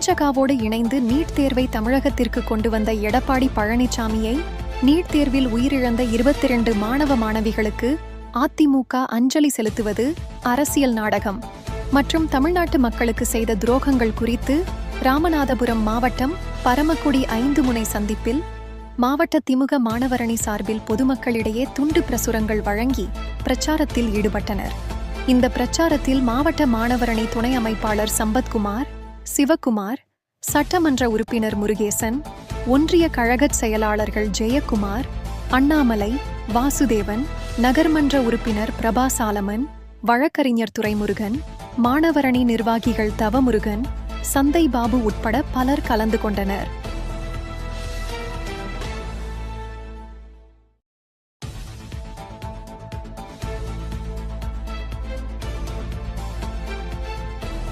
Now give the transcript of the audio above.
பாஜகவோடு இணைந்து நீட் தேர்வை தமிழகத்திற்கு கொண்டு வந்த எடப்பாடி பழனிசாமியை நீட் தேர்வில் உயிரிழந்த இருபத்தி இரண்டு மாணவ மாணவிகளுக்கு அதிமுக அஞ்சலி செலுத்துவது அரசியல் நாடகம். மற்றும் தமிழ்நாட்டு மக்களுக்கு செய்த துரோகங்கள் குறித்து ராமநாதபுரம் மாவட்டம் பரமக்குடி ஐந்து முனை சந்திப்பில் மாவட்ட திமுக மாணவரணி சார்பில் பொதுமக்களிடையே துண்டு பிரசுரங்கள் வழங்கி பிரச்சாரத்தில் ஈடுபட்டனர். இந்த பிரச்சாரத்தில் மாவட்ட மாணவரணி துணை அமைப்பாளர் சம்பத்குமார் சிவகுமார் சட்டமன்ற உறுப்பினர் முருகேசன் ஒன்றிய கழகச் செயலாளர்கள் ஜெயக்குமார் அண்ணாமலை வாசுதேவன் நகர்மன்ற உறுப்பினர் பிரபா சாலமன் வழக்கறிஞர் துரைமுருகன் மாணவரணி நிர்வாகிகள் தவமுருகன் சந்தை பாபு உட்பட பலர் கலந்து கொண்டனர்.